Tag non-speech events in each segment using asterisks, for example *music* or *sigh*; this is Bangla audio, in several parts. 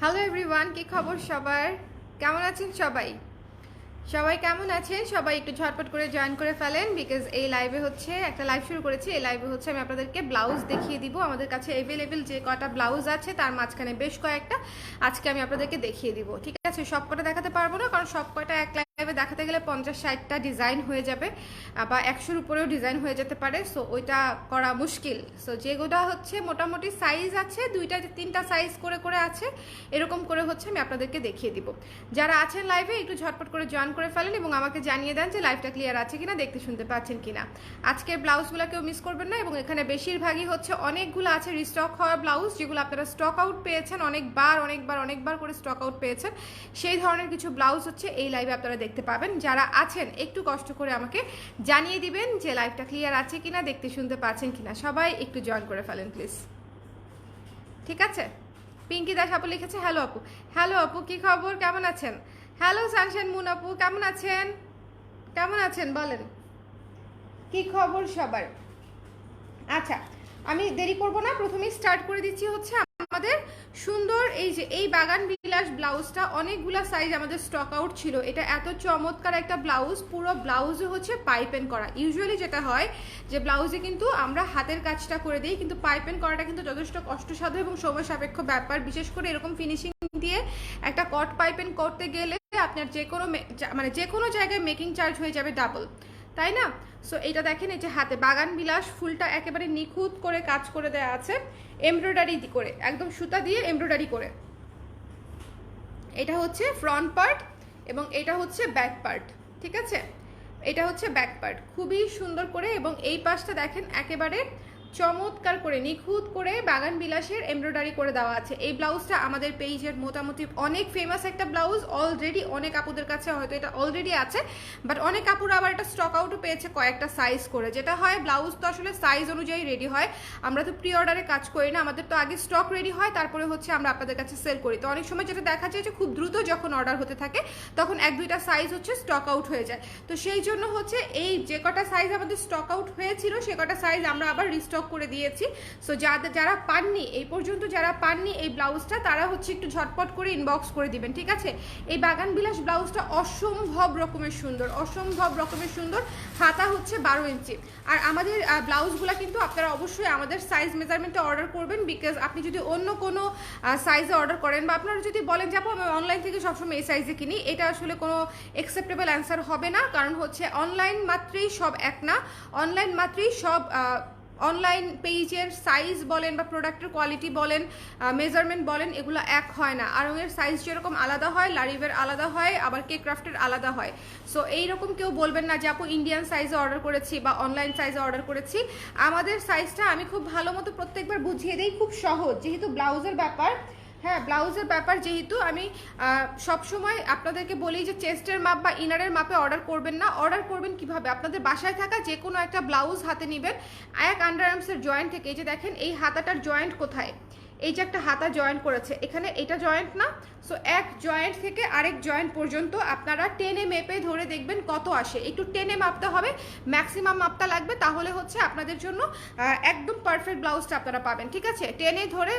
হ্যালো এভরিওয়ান কি খবর সবার? কেমন আছেন সবাই? সবাই কেমন আছেন? সবাই একটু ঝটপট করে জয়েন করে ফেলেন বিকজ এই লাইভে হচ্ছে, একটা লাইভ শুরু করেছি। এই লাইভে হচ্ছে আমি আপনাদেরকে ব্লাউজ দেখিয়ে দিব। আমাদের কাছে অ্যাভেলেবেল যে কটা ব্লাউজ আছে, তার মাঝখানে বেশ কয়েকটা। আজকে আমি আপনাদেরকে দেখিয়ে দিব। ঠিক আছে? সব কটা দেখাতে পারব না, কারণ সব কটা এক লাইভে দেখাতে গেলে পঞ্চাশ ষাটটা ডিজাইন হয়ে যাবে, বা একশোর উপরেও ডিজাইন হয়ে যেতে পারে সো ওইটা করা মুশকিল। সো যেগুলো হচ্ছে মোটামুটি সাইজ আছে, দুইটা তিনটা সাইজ করে করে আছে, এরকম করে হচ্ছে আমি আপনাদেরকে দেখিয়ে দিব। যারা আছেন লাইভে একটু ঝটপট করে জয়েন করে ফেলেন এবং আমাকে জানিয়ে দেন যে লাইভটা ক্লিয়ার আছে কিনা, দেখতে শুনতে পাচ্ছেন কিনা। আজকের ব্লাউজগুলো কেউ মিস করবেন না, এবং এখানে বেশিরভাগই হচ্ছে অনেকগুলো আছে রিস্টক হওয়া ব্লাউজ যেগুলো আপনারা স্টক আউট পেয়েছেন, অনেকবার অনেকবার অনেকবার করে স্টক আউট পেয়েছেন। সেই ধরনের কিছু ব্লাউজ হচ্ছে এই লাইভে আপনারা দেখতে পাবেন। যারা আছেন, একটু কষ্ট করে আমাকে জানিয়ে দিবেন যে লাইভটা ক্লিয়ার আছে কিনা, দেখতে শুনতে পাচ্ছেন কিনা। সবাই একটু জয়েন করে ফেলেন, প্লিজ। ঠিক আছে? পিঙ্কি দাস আপু লিখেছে, হ্যালো আপু। হ্যালো আপু, কি খবর? কেমন আছেন? হ্যালো সানশাইন মুন আপু, কেমন আছেন? কেমন আছেন? বলেন। কি খবর সবার? আচ্ছা আমি দেরি করব না। প্রথমেই স্টার্ট করে দিচ্ছি হচ্ছে আমাদের সুন্দর এই যে, এই বাগান বিলাস ব্লাউজটা অনেকগুলা সাইজ আমাদের স্টক আউট ছিল। এটা এত চমৎকার একটা ব্লাউজ পুরো ব্লাউজে হচ্ছে পাইপেন করা। ইউজুয়ালি যেটা হয় যে ব্লাউজে কিন্তু আমরা হাতের কাজটা করে দিই, কিন্তু পাইপেন করাটা কিন্তু যথেষ্ট কষ্টসাধ্য এবং সময় সাপেক্ষ ব্যাপার। বিশেষ করে এরকম ফিনিশিং দিয়ে একটা কট পাইপেন করতে গেলে আপনার যে কোনো মানে যে কোনো জায়গায় মেকিং চার্জ হয়ে যাবে ডাবল তাই না? সো এটা দেখেন এই যে হাতে বাগান বিলাস, ফুলটা একেবারে নিখুঁত করে কাজ করে দেওয়া আছে এমব্রয়ডারি করে, একদম সুতা দিয়ে এমব্রয়ডারি করে। এটা হচ্ছে ফ্রন্ট পার্ট এবং এটা হচ্ছে ব্যাক পার্ট ঠিক আছে? এটা হচ্ছে ব্যাক পার্ট খুবই সুন্দর করে এবং এই পাশটা দেখেন একেবারে চমৎকার করে, নিখুঁত করে বাগান বিলাসের এমব্রয়ডারি করে দেওয়া আছে। এই ব্লাউজটা আমাদের পেজের মোটামুটি অনেক ফেমাস একটা ব্লাউজ। অলরেডি অনেক আপুদের কাছে হয়তো এটা অলরেডি আছে বাট অনেক আপুরা আবার এটা স্টক আউটও পেয়েছে কয়েকটা সাইজ করে। যেটা হয়, ব্লাউজ তো আসলে সাইজ অনুযায়ী রেডি হয়। আমরা তো প্রি অর্ডারে কাজ করি না, আমাদের তো আগে স্টক রেডি হয়, তারপরে হচ্ছে আমরা আপনাদের কাছে সেল করি। তো অনেক সময় যেটা দেখা যায় যে খুব দ্রুত যখন অর্ডার হতে থাকে, তখন এক দুইটা সাইজ হচ্ছে স্টক আউট হয়ে যায়। তো সেই জন্য হচ্ছে এই যে কটা সাইজ আমাদের স্টক আউট হয়েছিল, সে কটা সাইজ আমরা আবার রিস্টক করে দিয়েছি। সো যাদের যারা পাননি, এই পর্যন্ত যারা পাননি এই ব্লাউজটা, তারা হচ্ছে একটু ঝটপট করে ইনবক্স করে দিবেন, ঠিক আছে? এই বাগান বিলাস ব্লাউজটা অসম্ভব রকমের সুন্দর, অসম্ভব রকমের সুন্দর। হাতা হচ্ছে বারো ইঞ্চি। আর আমাদের ব্লাউজগুলো কিন্তু আপনারা অবশ্যই আমাদের সাইজ মেজারমেন্টে অর্ডার করবেন বিকজ আপনি যদি অন্য কোনো সাইজে অর্ডার করেন বা আপনারা যদি বলেন যে, আপু, আমি অনলাইন থেকে সবসময় এই সাইজে কিনি, এটা আসলে কোনো অ্যাকসেপ্টেবল অ্যান্সার হবে না, কারণ হচ্ছে অনলাইন মাত্রেই সব এক না। অনলাইন মাত্রেই সব অনলাইন পেজের সাইজ বলেন বা প্রোডাক্টের কোয়ালিটি বলেন মেজারমেন্ট বলেন, এগুলো এক হয় না। আর ওদের সাইজ যেরকম আলাদা হয়, লারিভের আলাদা হয়, আবার কে ক্রাফটের আলাদা হয়। সো এইরকম কেউ বলবেন না যে, আপু ইন্ডিয়ান সাইজে অর্ডার করেছি বা অনলাইন সাইজে অর্ডার করেছি। আমাদের সাইজটা আমি খুব ভালো মতো প্রত্যেকবার বুঝিয়ে দিই, খুব সহজ। যেহেতু ব্লাউজের ব্যাপার হ্যাঁ ব্লাউজের ব্যাপার যেহেতু আমি সবসময় আপনাদেরকে বলি যে চেস্টের মাপ বা ইনারের মাপে অর্ডার করবেন না। অর্ডার করবেন কীভাবে? আপনাদের বাসায় থাকা যে কোনো একটা ব্লাউজ হাতে নেবেন। এক আন্ডার আর্মসের জয়েন্ট থেকে, এই যে দেখেন, এই হাতাটার জয়েন্ট কোথায়? এই যে একটা হাতা জয়েন্ট করেছে, এখানে এটা জয়েন্ট না সো এক জয়েন্ট থেকে আরেক জয়েন্ট পর্যন্ত আপনারা টেনে মেপে ধরে দেখবেন কত আসে। একটু টেনে মাপতে হবে ম্যাক্সিমাম মাপটা লাগবে, তাহলে হচ্ছে আপনাদের জন্য একদম পারফেক্ট ব্লাউজটা আপনারা পাবেন, ঠিক আছে? টেনে ধরে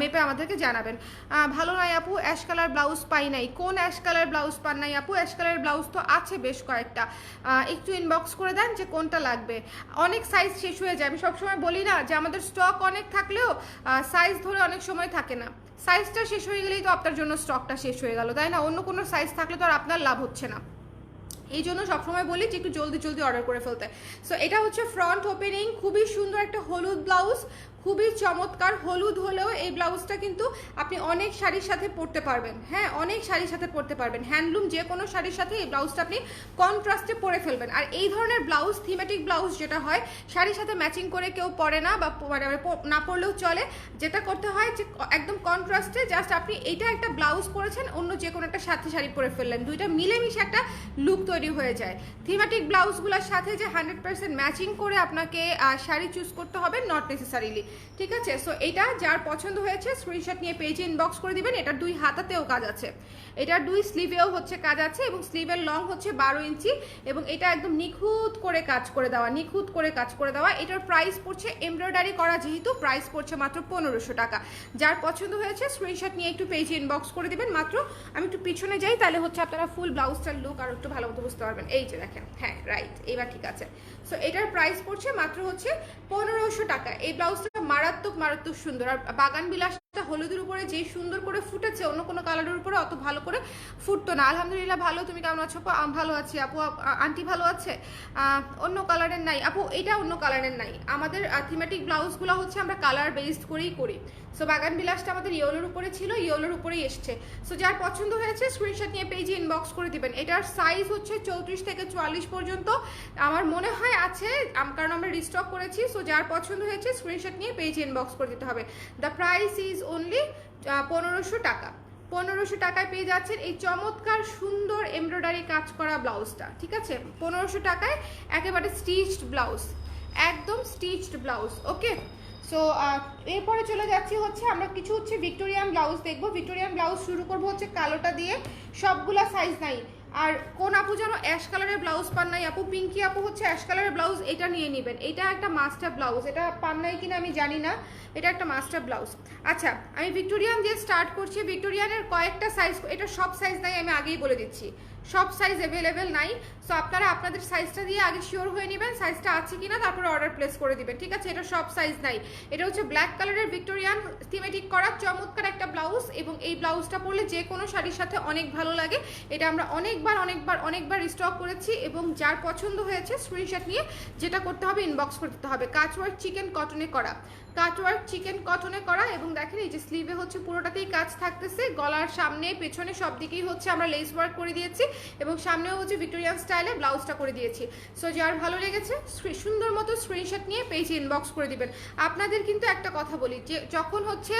মেপ আমাদেরকে জানাবেন। ভালো নাই আপু অ্যাশ কালার ব্লাউজ পাই নাই। কোন অ্যাশ কালার ব্লাউজ পান নাই আপু? অ্যাশ কালার ব্লাউজ তো আছে বেশ কয়েকটা। একটু ইনবক্স করে দেন যে কোনটা লাগবে। অনেক সাইজ শেষ হয়ে যায়। আমি সবসময় বলি না যে আমাদের স্টক অনেক থাকলেও সাইজ ধরে অনেক সময় থাকে না। সাইজটা শেষ হয়ে গেলেই তো আপনার জন্য স্টকটা শেষ হয়ে গেল, তাই না? অন্য কোনো সাইজ থাকলে তো আর আপনার লাভ হচ্ছে না। এই জন্য সবসময় বলি যে একটু জলদি জলদি অর্ডার করে ফেলতে। সো এটা হচ্ছে ফ্রন্ট ওপেনিং খুবই সুন্দর একটা হলুদ ব্লাউজ খুবই চমৎকার, হলুদ হলেও এই ব্লাউজটা কিন্তু আপনি অনেক শাড়ির সাথে পরতে পারবেন। হ্যাঁ অনেক শাড়ির সাথে পরতে পারবেন। হ্যান্ডলুম যে কোনো শাড়ির সাথে এই ব্লাউজটা আপনি কন্ট্রাস্টে পরে ফেলবেন। আর এই ধরনের ব্লাউজ থিমেটিক ব্লাউজ যেটা হয়, শাড়ির সাথে ম্যাচিং করে কেউ পরে না বা না পরলেও চলে। যেটা করতে হয় যে, একদম কন্ট্রাস্টে জাস্ট আপনি এইটা একটা ব্লাউজ পরেছেন, অন্য যে কোনো একটা সাথে শাড়ি পরে ফেললেন। দুইটা মিলেমিশে একটা লুক তৈরি হয়ে যায়। থিমেটিক ব্লাউজগুলোর সাথে যে হান্ড্রেড পার্সেন্ট ম্যাচিং করে আপনাকে শাড়ি চুজ করতে হবে নট নেসেসারিলি ঠিক আছে? সো এটা যার পছন্দ হয়েছে স্ক্রিনশট নিয়ে পেজে ইনবক্স করে দিবেন। এটার দুই হাতাতেও কাজ আছে। এটার দুই স্লিভেও হচ্ছে কাজ আছে এবং স্লিভের লং হচ্ছে বারো ইঞ্চি এবং এটা একদম নিখুঁত করে কাজ করে দেওয়া, নিখুঁত করে কাজ করে দেওয়া। এটার প্রাইস পড়ছে এমব্রয়ডারি করা যেহেতু প্রাইস পড়ছে মাত্র পনেরোশো টাকা। যার পছন্দ হয়েছে স্ক্রিনশট নিয়ে একটু পেজে ইনবক্স করে দিবেন। মাত্র আমি একটু পিছনে যাই, তাহলে হচ্ছে আপনারা ফুল ব্লাউজটার লুক আর একটু ভালো মতো বুঝতে পারবেন। এই যে দেখেন হ্যাঁ রাইট এবার ঠিক আছে। সো এটার প্রাইস পড়ছে মাত্র হচ্ছে পনেরোশো টাকা। এই ব্লাউজটা মারাত্মক মারাত্মক সুন্দর। আর বাগান বিলাসটা হলুদের উপরে যে সুন্দর করে ফুটেছে, অন্য কোনো কালারের উপরে অত ভালো করে ফুটতো না। আলহামদুলিল্লাহ ভালো। তুমি কেমন আছো? ভালো আছি। আপ- আন্টি ভালো আছে? অন্য কালারের নাই। আপু, এটা অন্য কালারের নাই। আমাদের থিমেটিক ব্লাউজগুলো হচ্ছে আমরা কালার বেসড করেই করি। সো বাগান বিলাসটা আমাদের ইয়েলোর উপরে ছিল ইয়েলোর উপরেই এসছে। সো যার পছন্দ হয়েছে স্ক্রিনশট নিয়ে পেজে ইনবক্স করে দিবেন। এটার সাইজ হচ্ছে চৌত্রিশ থেকে চুয়াল্লিশ পর্যন্ত। আমার মনে হয় আছে কারণ আমরা রিস্টক করেছি। সো যার পছন্দ হয়েছে স্ক্রিনশট নিয়ে পেজে ইনবক্স করে দিতে হবে। দ্য প্রাইস ইজ অনলি পনেরোশো টাকা। পনেরোশো টাকায় পেয়ে যাচ্ছেন এই চমৎকার, সুন্দর এমব্রয়ডারি কাজ করা ব্লাউজটা ঠিক আছে? পনেরোশো টাকায় একেবারে স্টিচড ব্লাউজ একদম স্টিচড ব্লাউজ ওকে সো এরপরে চলে যাচ্ছি হচ্ছে আমরা কিছু হচ্ছে ভিক্টোরিয়ান ব্লাউজ দেখব। ভিক্টোরিয়ান ব্লাউজ শুরু করব হচ্ছে কালোটা দিয়ে, সবগুলা সাইজ নাই। আর কোন আপু যেন অ্যাশ কালারের ব্লাউজ পান নাই আপু? পিঙ্কি আপু হচ্ছে অ্যাশ কালারের ব্লাউজ, এটা নিয়ে নেবেন। এটা একটা মাস্টার ব্লাউজ। এটা পান নাই কিনা আমি জানি না। এটা একটা মাস্টার ব্লাউজ। আচ্ছা আমি ভিক্টোরিয়ান দিয়ে স্টার্ট করছি। ভিক্টোরিয়ানের কয়েকটা সাইজ এটা সব সাইজ নাই, আমি আগেই বলে দিচ্ছি। সব সাইজ অ্যাভেলেবেল নাই। সো আপনারা আপনাদের সাইজটা দিয়ে আগে শিওর হয়ে নেবেন সাইজটা আছে কিনা, তারপরে অর্ডার প্লেস করে দিবেন, ঠিক আছে? এটা সব সাইজ নাই। এটা হচ্ছে ব্ল্যাক কালারের ভিক্টোরিয়ান থিমেটিক করা চমৎকার একটা ব্লাউজ এবং এই ব্লাউজটা পরলে যে কোনো শাড়ির সাথে অনেক ভালো লাগে। এটা আমরা অনেকবার অনেকবার অনেকবার স্টক করেছি এবং যার পছন্দ হয়েছে স্ক্রিনশট নিয়ে যেটা করতে হবে ইনবক্স করতে হবে। কাচওয়ার্ক চিকেন কটনে করা। কাটওয়ার্ক চিকেন কটনে করা এবং দেখেন এই যে স্লিভে হচ্ছে পুরোটাতেই কাজ থাকতেছে। গলার সামনে, পেছনে সব দিকেই হচ্ছে আমরা লেস ওয়ার্ক করে দিয়েছি এবং সামনেও হচ্ছে ভিক্টোরিয়ান স্টাইলে ব্লাউজটা করে দিয়েছি। সো যার ভালো লেগেছে সুন্দর মতো স্ক্রিনশট নিয়ে পেজে ইনবক্স করে দিবেন। আপনাদের কিন্তু একটা কথা বলি, যে যখন হচ্ছে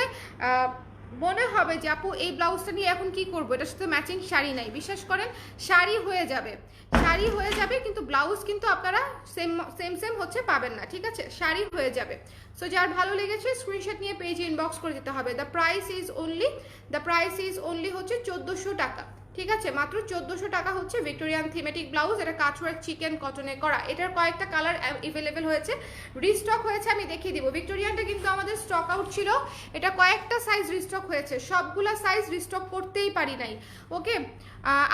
মনে হবে যে আপু, এই ব্লাউজটা নিয়ে এখন কি করব? এটার সাথে ম্যাচিং শাড়ি নাই। বিশ্বাস করেন, শাড়ি হয়ে যাবে। শাড়ি হয়ে যাবে, কিন্তু ব্লাউজ কিন্তু আপনারা সেম সেম সেম হচ্ছে পাবেন না, ঠিক আছে? শাড়ি হয়ে যাবে। সো যার ভালো লেগেছে স্ক্রিনশট নিয়ে পেজে ইনবক্স করে দিতে হবে। The price is only the price is only হচ্ছে চোদ্দোশো টাকা। ঠিক আছে, মাত্র চোদ্দোশো টাকা হচ্ছে ভিক্টোরিয়ান থিমেটিক ব্লাউজ এটা কাঠওয়ার্ক চিকেন কটনে করা। এটার কয়েকটা কালার অ্যাভেলেবেল হয়েছে। রিস্টক হয়েছে, আমি দেখিয়ে দিব। ভিক্টোরিয়ানটা কিন্তু আমাদের স্টক আউট ছিল। এটা কয়েকটা সাইজ রিস্টক হয়েছে। সবগুলা সাইজ রিস্টক করতেই পারি নাই। ওকে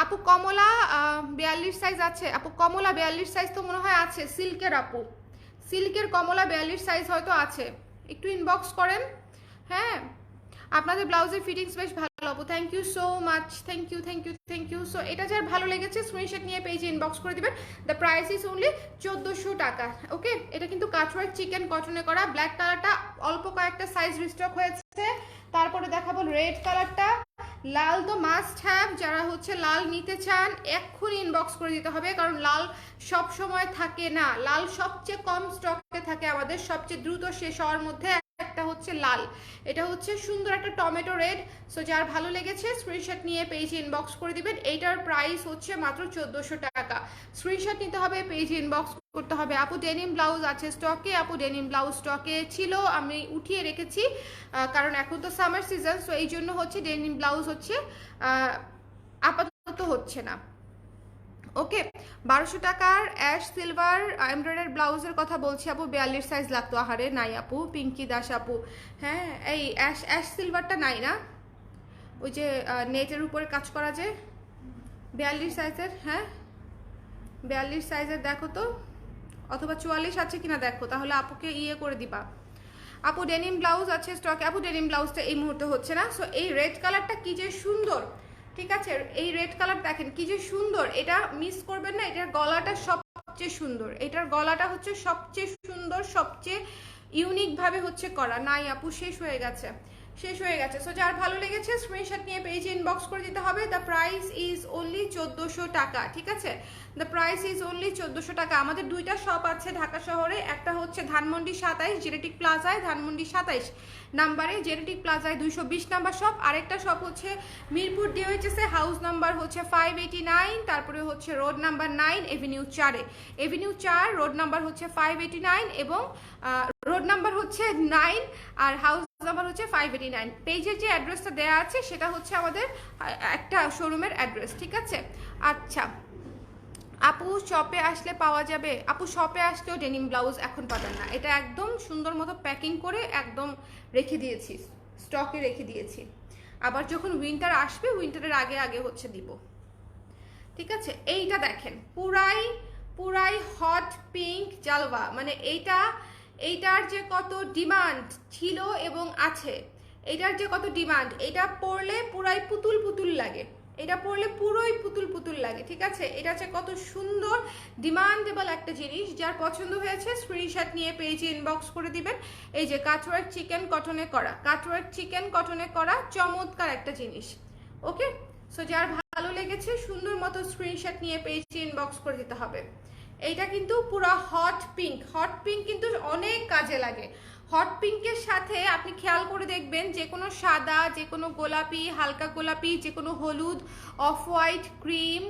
আপু কমলা বিয়াল্লিশ সাইজ আছে। আপু, কমলা বিয়াল্লিশ সাইজ তো মনে হয় আছে। সিল্কের আপু। সিল্কের কমলা বিয়াল্লিশ সাইজ হয়তো আছে। একটু ইনবক্স করেন। হ্যাঁ? আপনাদের ব্লাউজের ফিটিংস বেশ ভালো আপু thank you so much thank you thank you thank you so এটা যার ভালো লেগেছে স্ক্রিনশট নিয়ে পেজে ইনবক্স করে দিবেন। দ্য প্রাইস ইজ অনলি চোদ্দোশো টাকা ওকে এটা কিন্তু কাঠওয়ার্ক চিকেন কটনে করা। ব্ল্যাক কালারটা অল্প কয়েকটা সাইজ রিস্টক হয়েছে। তারপরে দেখাবো রেড কালারটা লাল তো মাস্ট হ্যাভ যারা হচ্ছে লাল নিতে চান, এক্ষুনি ইনবক্স করে দিতে হবে, কারণ লাল সব সময় থাকে না। লাল সবচেয়ে কম স্টকে থাকে আমাদের, সবচেয়ে দ্রুত শেষ হওয়ার মধ্যে একটা হচ্ছে লাল। এটা হচ্ছে সুন্দর একটা টমেটো রেড সো যার ভালো লেগেছে স্ক্রিনশট নিয়ে পেজে ইনবক্স করে দিবেন। এইটার প্রাইস হচ্ছে মাত্র চোদ্দোশো টাকা। স্ক্রিনশট নিতে হবে পেজে ইনবক্স করতে হবে। আপু ডেনিম ব্লাউজ আছে স্টকে আপু ডেনিম ব্লাউজ স্টকে ছিল, আমি উঠিয়ে রেখেছি কারণ এখন তো সামার সিজন সো এই জন্য হচ্ছে ডেনিম ব্লাউজ হচ্ছে আপাতত হচ্ছে না। ওকে, বারোশো টাকার অ্যাশ সিলভার এমব্রয়ডারি ব্লাউজের কথা বলছি আপু, বিয়াল্লিশ সাইজ লাগতো, আহারে নাই আপু পিঙ্কি দাস আপু। হ্যাঁ এই অ্যাশ অ্যাশ সিলভারটা নাই না? ওই যে নেটের উপরে কাজ করা যে, বিয়াল্লিশ সাইজের হ্যাঁ? বিয়াল্লিশ সাইজের দেখো তো। অথবা চুয়াল্লিশ আছে কিনা দেখো, তাহলে আপুকে ইয়ে করে দিবা। আপু ডেনিম ব্লাউজ আছে স্টকে আপু ডেনিম ব্লাউজটা এই মুহূর্তে হচ্ছে না। সো এই রেড কালারটা কি যে সুন্দর, ঠিক আছে? এই রেড কালার দেখেন, কি যে সুন্দর, এটা মিস করবেন না, এটার গলাটা সবচেয়ে সুন্দর। এটার গলাটা হচ্ছে সবচেয়ে সুন্দর, সবচেয়ে ইউনিকভাবে হচ্ছে করা। নাই, আপু, শেষ হয়ে গেছে। শেষ হয়ে গেছে। সো যার ভালো লেগেছে স্ক্রিনশট নিয়ে পেজে ইনবক্স করে দিতে হবে। দ্য প্রাইস ইজ অনলি চোদ্দোশো টাকা, ঠিক আছে? দ্য প্রাইস ইজ অনলি চোদ্দোশো টাকা। আমাদের দুইটা শপ আছে ঢাকা শহরে। একটা হচ্ছে ধানমন্ডি সাতাইশ জেনেটিক প্লাজায় ধানমন্ডি সাতাইশ নাম্বারে। জেনেটিক প্লাজায় দুইশো বিশ নাম্বার শপ আরেকটা শপ হচ্ছে মিরপুর ডিওএইচএসে হাউস নাম্বার হচ্ছে ফাইভ এইটি নাইন তারপরে হচ্ছে রোড নাম্বার নাইন এভিনিউ চারে। এভিনিউ চার রোড নাম্বার হচ্ছে ফাইভ এইটি নাইন এবং রোড নাম্বার হচ্ছে নাইন আর হাউস নাম্বার হচ্ছে ফাইভ এইটি নাইন পেজের যে অ্যাড্রেসটা দেওয়া আছে, সেটা হচ্ছে আমাদের একটা শোরুমের অ্যাড্রেস ঠিক আছে? আচ্ছা। আপু শপে আসলে পাওয়া যাবে। আপু শপে আসলেও ডেনিম ব্লাউজ এখন পাবেন না। এটা একদম সুন্দর মতো প্যাকিং করে একদম রেখে দিয়েছি। স্টকে রেখে দিয়েছি। আবার যখন উইন্টার আসবে উইন্টারের আগে আগে হচ্ছে দিব। ঠিক আছে? এইটা দেখেন। পুরাই পুরাই হট পিঙ্ক জালবা মানে এইটা এইটার যে কত ডিমান্ড ছিল এবং আছে এটার যে কত ডিমান্ড, এটা পরলে পুরাই পুতুল পুতুল লাগে। এটা পরলে পুরোই পুতুল পুতুল লাগে, ঠিক আছে? এটা হচ্ছে কত সুন্দর ডিমান্ডেবল একটা জিনিস, যার পছন্দ হয়েছে স্ক্রিনশট নিয়ে পেজে ইনবক্স করে দিবেন। এই যে কাটওয়ার্ক চিকেন কটনে করা কাটওয়ার্ক চিকেন কটনে করা চমৎকার একটা জিনিস ওকে সো যার ভালো লেগেছে, সুন্দর মতো স্ক্রিনশট নিয়ে পেজে ইনবক্স করে দিতে হবে। এইটা কিন্তু পুরো হট পিঙ্ক হট পিঙ্ক কিন্তু অনেক কাজে লাগে। হট পিঙ্কের সাথে আপনি খেয়াল করে দেখবেন যে কোনো সাদা, যে কোনো গোলাপি, হালকা গোলাপি, যে কোনো হলুদ অফ হোয়াইট ক্রিম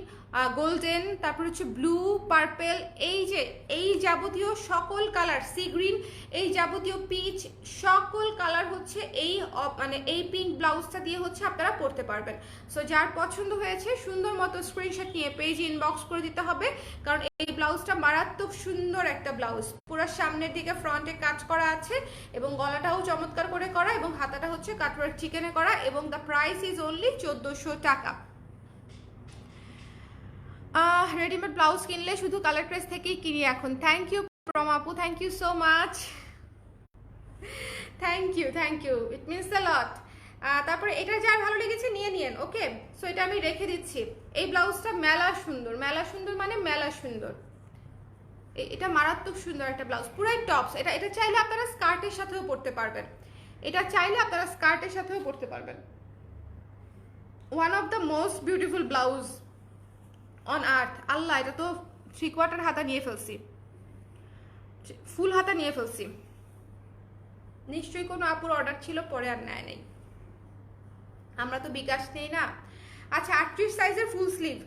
গোল্ডেন তারপর হচ্ছে ব্লু পার্পেল এই যে, এই যাবতীয় সকল কালার সি গ্রিন এই যাবতীয় পিচ সকল কালার হচ্ছে এই মানে এই পিঙ্ক ব্লাউজটা দিয়ে হচ্ছে আপনারা পরতে পারবেন। সো যার পছন্দ হয়েছে, সুন্দর মতো স্ক্রিনশট নিয়ে পেজ ইনবক্স করে দিতে হবে। কারণ ব্লাউজটা মারাত্মক সুন্দর একটা ব্লাউজ। পুরো সামনের দিকে ফ্রন্টে কাজ করা আছে এবং গলাটাও চমৎকার করে করা এবং হাতাটা হচ্ছে কাটওয়ার্ক চিকেনে করা এবং দ্য প্রাইস ইজ অনলি চোদ্দোশো টাকা। রেডিমেড ব্লাউজ কিনলে শুধু কালার প্রেস থেকেই কিনি এখন। থ্যাংক ইউ প্রম আপু। Thank you so much thank you thank you it means the lot তারপরে এটা যার ভালো লেগেছে নিয়ে নিয়েন ওকে সো এটা আমি রেখে দিচ্ছি। এই ব্লাউজটা মেলা সুন্দর। মেলা সুন্দর মানে মেলা সুন্দর। এটা মারাত্মক সুন্দর একটা ব্লাউজ। পুরাই টপস। এটা এটা চাইলে আপনারা স্কার্টের সাথেও পরতে পারবেন। এটা চাইলে আপনারা স্কার্টের সাথেও পরতে পারবেন। One of the most beautiful blouse on earth Allah, এটা তো থ্রি কোয়ার্টার হাতা নিয়ে ফেলছি। ফুল হাতা নিয়ে ফেলছি। নিশ্চয়ই কোনো আপুর অর্ডার ছিল, পরে আর নেয় নেই। আমরা তো বিকাশ নেই না। আচ্ছা আটত্রিশ সাইজের ফুল স্লিভ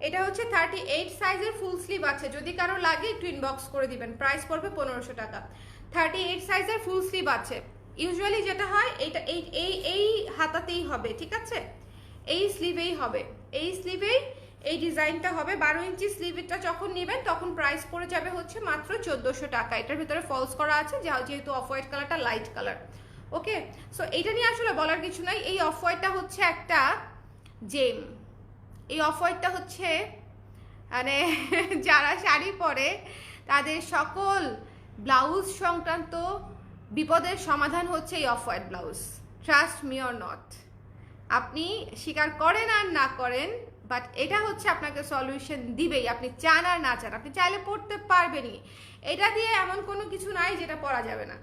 এটা হচ্ছে থার্টি এইট সাইজের ফুল স্লিভ আছে। যদি কারও লাগে, একটু ইনবক্স করে দিবেন। প্রাইস পড়বে পনেরোশো টাকা। থার্টি এইট সাইজের ফুল স্লিভ আছে। ইউজুয়ালি যেটা হয় এইটা এই এই এই হাতাতেই হবে, ঠিক আছে? এই স্লিভেই হবে। এই স্লিভেই এই ডিজাইনটা হবে। বারো ইঞ্চি স্লিভটা যখন নেবেন, তখন প্রাইস পড়ে যাবে হচ্ছে মাত্র চোদ্দোশো টাকা। এটার ভিতরে ফলস করা আছে যা- যেহেতু অফ হোয়াইট কালারটা লাইট কালার ওকে সো এইটা নিয়ে আসলে বলার কিছু নাই। এই অফ হোয়াইটটা হচ্ছে একটা জেম এই অফ হোয়াইটটা হচ্ছে মানে *laughs* যারা শাড়ি পরে, তাদের সকল ব্লাউজ সংক্রান্ত বিপদের সমাধান হচ্ছে এই off white blouse. Trust me or not আপনি স্বীকার করেন আর না করেন বাট এটা হচ্ছে আপনাকে সলিউশন দিবেই। আপনি চান আর না চান, আপনি চাইলে পড়তে পারবেনই। এটা দিয়ে এমন কোনো কিছু নাই যেটা পরা যাবে না।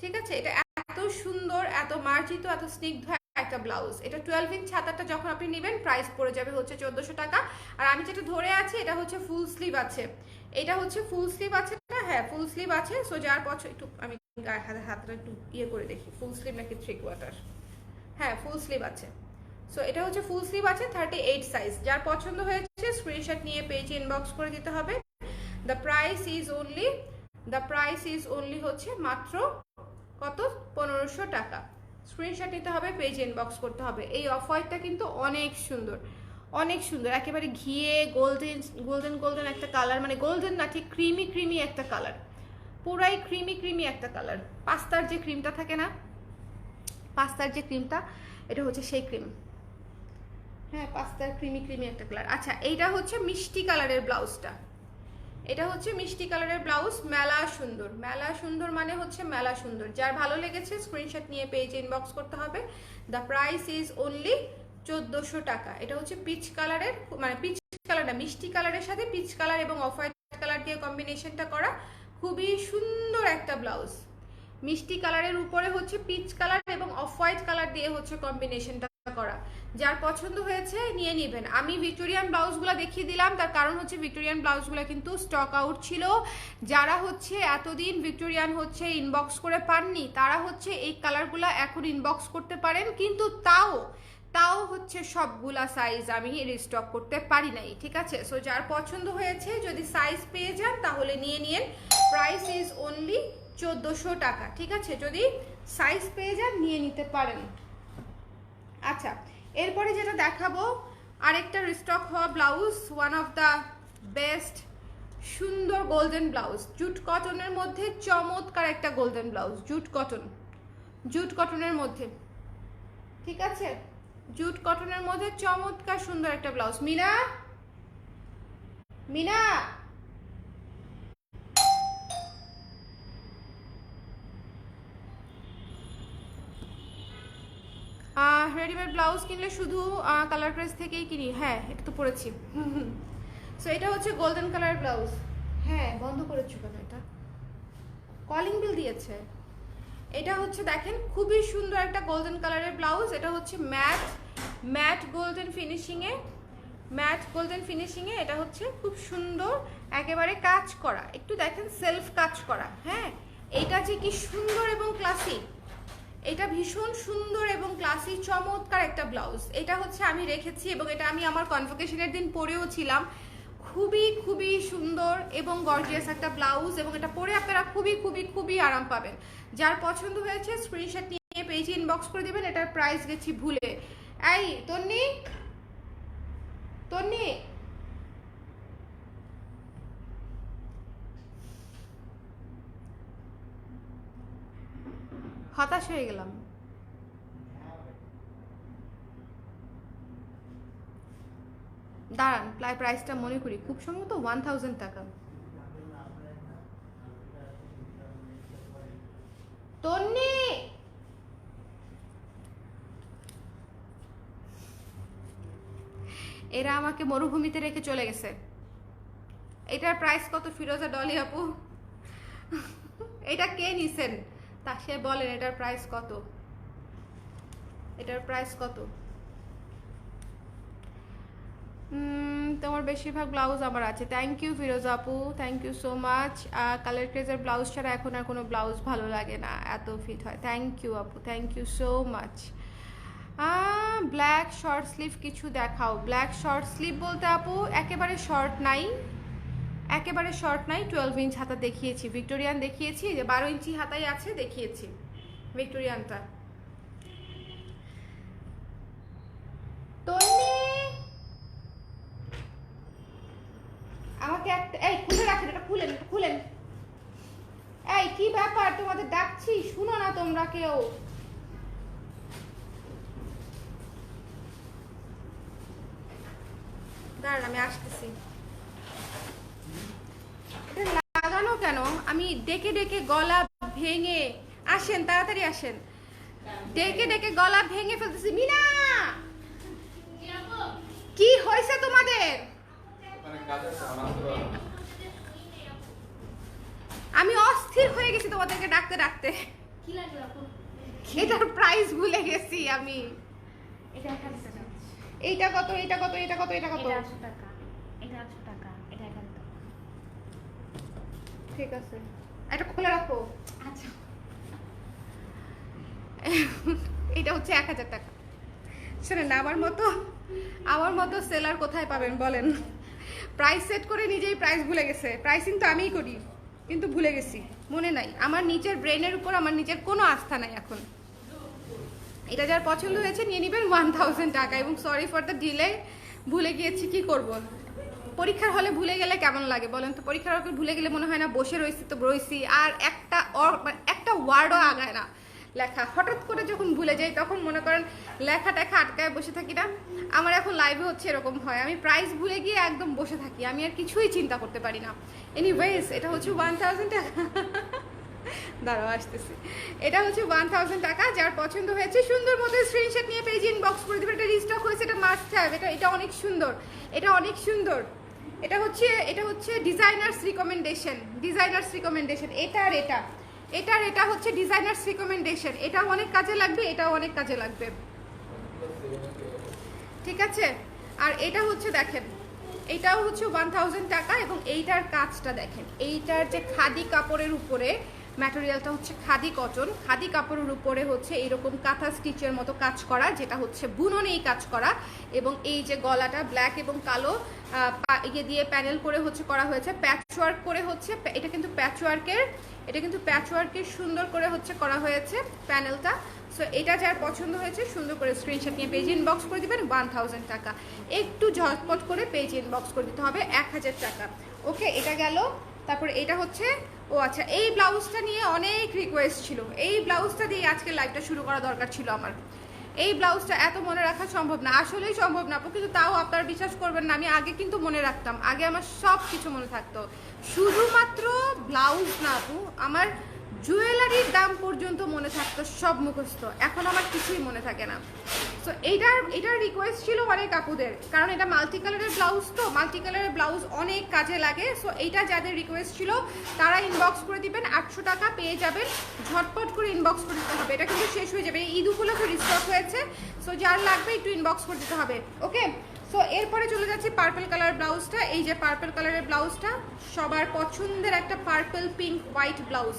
ঠিক আছে? এটা এত সুন্দর, এত মার্জিত, এত স্নিগ্ধ একটা ব্লাউজ। এটা টুয়েলভ ইঞ্চ ছাতাটা যখন আপনি নেবেন প্রাইস পড়ে যাবে হচ্ছে চোদ্দোশো টাকা। আর আমি যেটা ধরে আছি, এটা হচ্ছে ফুল স্লিভ আছে। এটা হচ্ছে ফুল স্লিভ আছে না? হ্যাঁ ফুল স্লিভ আছে। সো যার পছন্দ একটু আমি হাতটা একটু ইয়ে করে দেখি। ফুল স্লিভ নাকি থ্রি কোয়ার্টার হ্যাঁ ফুল স্লিভ আছে। সো এটা হচ্ছে ফুল স্লিভ আছে থার্টি এইট সাইজ যার পছন্দ হয়েছে স্ক্রিনশট নিয়ে পেজে ইনবক্স করে দিতে হবে। The price is only the price is only হচ্ছে মাত্র কত? পনেরোশো টাকা। স্ক্রিনশট নিতে হবে পেজ ইনবক্স করতে হবে। এই অফ হোয়াইটটা কিন্তু অনেক সুন্দর অনেক সুন্দর। একেবারে ঘিয়ে গোল্ডেন গোল্ডেন গোল্ডেন একটা কালার মানে গোল্ডেন না, ঠিক ক্রিমি ক্রিমি একটা কালার পুরাই ক্রিমি ক্রিমি একটা কালার পাস্তার যে ক্রিমটা থাকে না, পাস্তার যে ক্রিমটা এটা হচ্ছে সেই ক্রিম হ্যাঁ পাস্তার ক্রিমি ক্রিমি একটা কালার আচ্ছা এইটা হচ্ছে মিষ্টি কালারের ব্লাউজটা এটা হচ্ছে মিষ্টি কালারের ব্লাউজ, মেলা সুন্দর। মেলা সুন্দর মানে হচ্ছে মেলা সুন্দর। যার ভালো লেগেছে স্ক্রিনশট নিয়ে পেজ ইনবক্স করতে হবে। দ্য প্রাইস ইজ অনলি চোদ্দোশো টাকা। এটা হচ্ছে পিচ কালারের মানে পিচ কালার না, মিষ্টি কালারের সাথে পিচ কালার এবং অফ হোয়াইট কালার দিয়ে কম্বিনেশনটা করা খুবই সুন্দর একটা ব্লাউজ। মিষ্টি কালারের উপরে হচ্ছে পিচ কালার এবং অফ হোয়াইট কালার দিয়ে হচ্ছে কম্বিনেশনটা করা। যার পছন্দ হয়েছে নিয়ে নেবেন। আমি ভিক্টোরিয়ান ব্লাউজগুলো দেখিয়ে দিলাম। তার কারণ হচ্ছে ভিক্টোরিয়ান ব্লাউজগুলো কিন্তু স্টক আউট ছিল। যারা হচ্ছে এতদিন ভিক্টোরিয়ান হচ্ছে ইনবক্স করে পাননি, তারা হচ্ছে এই কালারগুলো এখন ইনবক্স করতে পারেন। কিন্তু তাও তাও হচ্ছে সবগুলা সাইজ আমি রিস্টক করতে পারি নাই, ঠিক আছে? সো যার পছন্দ হয়েছে, যদি সাইজ পেয়ে যান, তাহলে নিয়ে নিন। প্রাইস ইজ অনলি চোদ্দোশো টাকা, ঠিক আছে? যদি সাইজ পেয়ে যান, নিয়ে নিতে পারেন। আচ্ছা এরপরে যেটা দেখাবো, আরেকটা রিস্টক হওয়া blouse one of the best সুন্দর গোল্ডেন ব্লাউজ জুট কটনের মধ্যে চমৎকার একটা golden blouse jute cotton jute কটনের মধ্যে, ঠিক আছে? জুট কটনের মধ্যে চমৎকার সুন্দর একটা blouse Mina? Mina? Readymade blouse কিনলে শুধু কালার প্রেস থেকেই কিনি। হ্যাঁ এটা তো পরেছি। সো এটা হচ্ছে গোল্ডেন কালার ব্লাউজ। হ্যাঁ বন্ধ করেছ কেন এটা? কলিং বিল দিয়েছে। এটা হচ্ছে, দেখেন, খুবই সুন্দর একটা গোল্ডেন কালারের ব্লাউজ। এটা হচ্ছে ম্যাট ম্যাট গোল্ডেন ফিনিশিংয়ে ম্যাট গোল্ডেন ফিনিশিংয়ে এটা হচ্ছে খুব সুন্দর, একেবারে কাজ করা। একটু দেখেন সেলফ কাজ করা। হ্যাঁ এটা যে কি সুন্দর এবং ক্লাসিক এটা ভীষণ সুন্দর এবং ক্লাসি চমৎকার একটা ব্লাউজ এটা হচ্ছে আমি রেখেছি এবং এটা আমি আমার কনভোকেশনের দিন পরেও ছিলাম। খুবই খুবই সুন্দর এবং গর্জিয়াস একটা ব্লাউজ এবং এটা পরে আপনারা খুবই খুবই খুবই আরাম পাবেন। যার পছন্দ হয়েছে স্ক্রিনশট নিয়ে পেজে ইনবক্স করে দেবেন, এটার প্রাইস গেছি ভুলে। এই, তন্নি? তন্নি? হতাশ হয়ে গেলাম। দাঁড়ান, প্রায় প্রাইসটা মনে করি, খুব সম্ভবত ওয়ান থাউজেন্ড টাকা। তন্নি! এরা আমাকে মরুভূমিতে রেখে চলে গেছে। এটার প্রাইস কত ফিরোজা ডলি আপু? এটা কে নিছেন? তা সে বলেন এটার প্রাইস কত? এটার প্রাইস কত? তোমার বেশিরভাগ ব্লাউজ আমার আছে। থ্যাংক ইউ ফিরোজ আপু thank you so much colour ক্রেজের blouse ছাড়া এখন আর কোনো ব্লাউজ ভালো লাগে না, এত ফিট হয়। থ্যাংক ইউ আপু thank you so much black short sleeve কিছু দেখাও। ব্ল্যাক শর্ট স্লিভ বলতে আপু, একেবারে শর্ট নাই। একেবারে শর্ট নাই টুয়েলভ ইঞ্চ হাতা দেখিয়েছি। ভিক্টোরিয়ান দেখিয়েছি যে বারো ইঞ্চি হাতাই আছে, দেখিয়েছি। ভিক্টোরিয়ানটা। আমাকে একটা এই, খুলে খুলেন খুলেন। এই, কি ব্যাপার? তোমাদের না তোমরা কেউ। আমি আসতেছি এটা লাগানো কেন আমি ডেকে ডেকে গলা ভেঙে আসেন তাড়াতাড়ি আসেন। ডেকে ডেকে গলা ভেঙে ফেলতেছি। মিনা! কি হয়েছে তোমাদের? আমি অস্থির হয়ে গেছি তোমাদেরকে ডাকতে ডাকতে। এটার প্রাইস ভুলে গেছি আমি। এটা এইটা কত এইটা কত এটা কত এটা কত এটা আটশো টাকা এটা আটশো টাকা এটা এক হাজার টাকা ঠিক আছে। এটা খুলে রাখো। আচ্ছা। এটা হচ্ছে এক হাজার টাকা। শোনেন আমার মতো আমার মতো সেলার কোথায় পাবেন বলেন? প্রাইস সেট করে নিজেই প্রাইস ভুলে গেছে। প্রাইসিং তো আমিই করি কিন্তু ভুলে গেছি। মনে নাই আমার নিচের ব্রেনের উপর আমার নিজের কোনো আস্থা নাই এখন। এটা যার পছন্দ হয়েছে নিয়ে নেবেন ওয়ান থাউজেন্ড টাকা। এবং সরি ফর দ্য ডিলে ভুলে গিয়েছি কি করব? পরীক্ষার হলে ভুলে গেলে কেমন লাগে বলেন তো? পরীক্ষার হলে ভুলে গেলে মনে হয় না বসে রয়েছি তো রয়েছি, আর একটা মানে একটা ওয়ার্ডও আগায় না লেখা। হঠাৎ করে যখন ভুলে যাই, তখন মনে করেন লেখা টেখা আটকায় বসে থাকি না। আমার এখন লাইভে হচ্ছে এরকম হয়। আমি প্রাইস ভুলে গিয়ে একদম বসে থাকি। আমি আর কিছুই চিন্তা করতে পারি না। এনিওয়েজ এটা হচ্ছে ওয়ান থাউজেন্ড টাকা। *laughs* দাঁড়াও, আসতেছি। এটা হচ্ছে ওয়ান থাউজেন্ড টাকা, যার পছন্দ হয়েছে সুন্দর মতো স্ক্রিনশট নিয়ে পেজ ইনবক্স করে দেবে এটা রিস্টক হয়েছে, এটা মাস্ট হ্যাভ এটা এটা অনেক সুন্দর। এটা অনেক সুন্দর। এটা হচ্ছে এটা হচ্ছে ডিজাইনার্স রিকমেন্ডেশন ডিজাইনার্স রিকমেন্ডেশন এটা আর এটা। এটার এটা হচ্ছে ডিজাইনার্স রিকমেন্ডেশন এটা অনেক কাজে লাগবে, এটাও অনেক কাজে লাগবে। ঠিক আছে? আর এটা হচ্ছে দেখেন, এটাও হচ্ছে ওয়ান টাকা এবং এইটার কাজটা দেখেন। এইটার যে খাদি কাপড়ের উপরে ম্যাটেরিয়ালটা হচ্ছে খাদি কটন। খাদি কাপড়ের উপরে হচ্ছে এরকম কাঁথা স্টিচের মতো কাজ করা, যেটা হচ্ছে বুননেই কাজ করা এবং এই যে গলাটা ব্ল্যাক এবং কালো ইয়ে দিয়ে প্যানেল করে হচ্ছে করা হয়েছে। প্যাচওয়ার্ক করে হচ্ছে এটা কিন্তু প্যাচওয়ার্কের, এটা কিন্তু প্যাচওয়ার্কের সুন্দর করে হচ্ছে করা হয়েছে প্যানেলটা। সো এটা যার পছন্দ হয়েছে, সুন্দর করে স্ক্রিনশট নিয়ে পেজ ইনবক্স করে দিবেন ওয়ান থাউজেন্ড টাকা। একটু ঝটপট করে পেজ ইনবক্স করে দিতে হবে, এক হাজার টাকা। ওকে এটা গেল। তারপর এটা হচ্ছে ও আচ্ছা এই ব্লাউজটা নিয়ে অনেক রিকোয়েস্ট ছিল। এই ব্লাউজটা দিয়ে আজকে লাইভটা শুরু করা দরকার ছিল আমার। এই ব্লাউজটা এত মনে রাখা সম্ভব না, আসলেই সম্ভব না কিন্তু তাও আপনারা বিশ্বাস করবেন না, আমি আগে কিন্তু মনে রাখতাম, আগে আমার সব কিছু মনে থাকতো। শুধুমাত্র ব্লাউজ না আপু, আমার জুয়েলারির দাম পর্যন্ত মনে থাকতো সব মুখস্থ। এখন আমার কিছুই মনে থাকে না। সো এইটার এটার রিকোয়েস্ট ছিল অনেক আপুদের। কারণ এটা মাল্টি কালারের ব্লাউজ তো মাল্টি কালারের ব্লাউজ অনেক কাজে লাগে। সো এইটা যাদের রিকোয়েস্ট ছিল, তারা ইনবক্স করে দিবেন, আটশো টাকা পেয়ে যাবেন। ঝটপট করে ইনবক্স করে দিতে হবে। এটা কিন্তু শেষ হয়ে যাবে। ঈদ উপলক্ষে রিস্টক হয়েছে। সো যার লাগবে একটু ইনবক্স করে দিতে হবে। ওকে সো এরপরে চলে যাচ্ছি পার্পল কালার ব্লাউজটা এই যে পার্পল কালারের ব্লাউজটা সবার পছন্দের একটা purple pink white blouse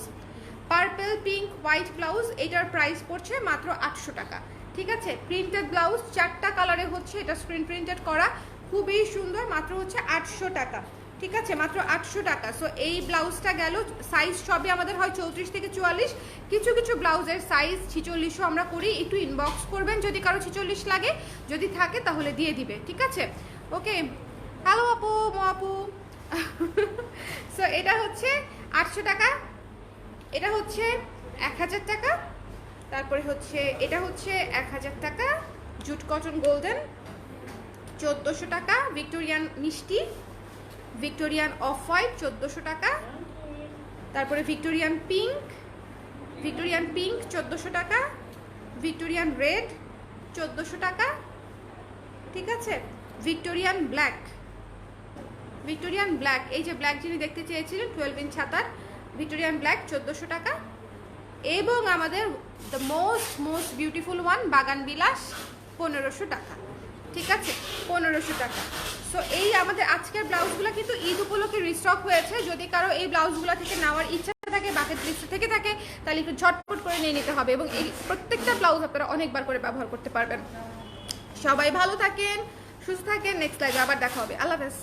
purple pink white blouse এটার প্রাইস পড়ছে মাত্র আটশো টাকা। ঠিক আছে? প্রিন্টেড ব্লাউজ চারটা কালারে হচ্ছে এটা স্ক্রিন প্রিন্টেড করা। খুবই সুন্দর, মাত্র হচ্ছে আটশো টাকা। ঠিক আছে? মাত্র আটশো টাকা। সো এই ব্লাউজটা গেল সাইজ সবই আমাদের হয় চৌত্রিশ থেকে চুয়াল্লিশ। কিছু কিছু ব্লাউজের সাইজ ছিচল্লিশও আমরা করি। একটু ইনবক্স করবেন, যদি কারও ছিচল্লিশ লাগে। যদি থাকে, তাহলে দিয়ে দিবে। ঠিক আছে? ওকে হ্যালো আপু, মো আপু। *laughs* সো এটা হচ্ছে আটশো টাকা। এটা হচ্ছে এক হাজার টাকা, তারপরে হচ্ছে, এটা হচ্ছে এক হাজার টাকা, জুট কটন গোল্ডেন, চোদ্দোশো টাকা, ভিক্টোরিয়ান মিষ্টি, ভিক্টোরিয়ান অফ হোয়াইট, চোদ্দোশো টাকা, তারপরে ভিক্টোরিয়ান পিঙ্ক ভিক্টোরিয়ান পিঙ্ক, চোদ্দোশো টাকা, ভিক্টোরিয়ান রেড, চোদ্দোশো টাকা, ঠিক আছে? ভিক্টোরিয়ান ব্ল্যাক ভিক্টোরিয়ান ব্ল্যাক, এই যে ব্ল্যাক যিনি দেখতে চেয়েছিলেন, টুয়েলভ ইঞ্চ ছাতার ভিক্টোরিয়ান ব্ল্যাক চোদ্দোশো টাকা। এবং আমাদের the most most beautiful one বাগান বিলাস, পনেরোশো টাকা। ঠিক আছে? পনেরোশো টাকা। সো এই আমাদের আজকের ব্লাউজগুলো কিন্তু ঈদ উপলক্ষে রিস্টক হয়েছে। যদি কারও এই ব্লাউজগুলো থেকে নেওয়ার ইচ্ছা থাকে বাকেট লিস্ট থেকে থাকে, তাহলে একটু ঝটপট করে নিয়ে নিতে হবে। এবং এই প্রত্যেকটা ব্লাউজ আপনারা অনেকবার করে ব্যবহার করতে পারবেন। সবাই ভালো থাকেন, সুস্থ থাকেন। নেক্সট লাইভে আবার দেখা হবে। আল্লাহ হাফেজ।